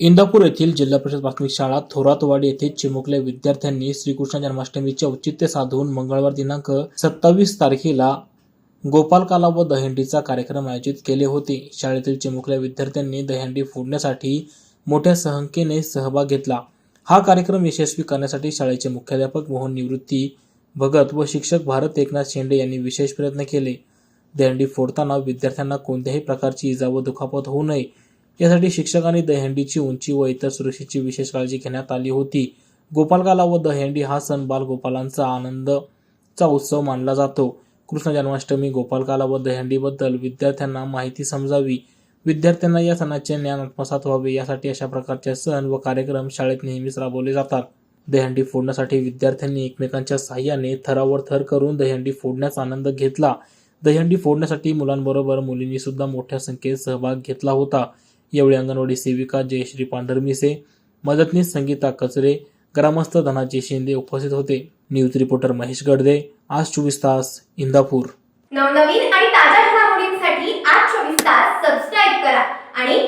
इंदापूर येथील जिल्हा परिषद प्राथमिक शाळा थोरातवाडी येथे चिमुकल्या विद्यार्थ्यांनी श्रीकृष्ण जन्माष्टमीचे औचित्य साधून मंगळवार दिनांक सत्तावीस तारखेला गोपालकाला व दहंडीचा कार्यक्रम आयोजित केले होते. शाळेतील चिमुकल्या विद्यार्थ्यांनी दहंडी फोडण्यासाठी मोठ्या संख्येने सहभाग घेतला. हा कार्यक्रम यशस्वी करण्यासाठी शाळेचे मुख्याध्यापक मोहन निवृत्ती भगत व शिक्षक भारत एकनाथ शेंडे यांनी विशेष प्रयत्न केले. दहंडी फोडताना विद्यार्थ्यांना कोणत्याही प्रकारची इजा व दुखापत होऊ नये यासाठी शिक्षकांनी दहीहंडीची उंची व इतर सुरक्षेची विशेष काळजी घेण्यात आली होती. गोपालकाला व दहंडी हा सण बालगोपालांचा आनंदचा उत्सव मानला जातो. कृष्ण जन्माष्टमी गोपालकाला व दहंडीबद्दल विद्यार्थ्यांना माहिती समजावी. विद्यार्थ्यांना या सणाचे ज्ञान आत्मसात व्हावे यासाठी अशा प्रकारचे सण व कार्यक्रम शाळेत नेहमीच राबवले जातात. दहीहंडी फोडण्यासाठी विद्यार्थ्यांनी एकमेकांच्या सहाय्याने थरावर थर करून दहंडी फोडण्याचा आनंद घेतला. दहीहंडी फोडण्यासाठी मुलांबरोबर मुलींनी सुद्धा मोठ्या संख्येत सहभाग घेतला होता. यावेळी अंगणवाडी सेविका जयश्री पांढरमिसे मदतनीस संगीता कचरे ग्रामस्थ धनाजी शिंदे उपस्थित होते. न्यूज रिपोर्टर महेश गडदे आज चोवीस तास इंदापूर. नवनवीन आणि ताज्या घडामोडींसाठी आज चोवीस तास सबस्क्राईब करा आणि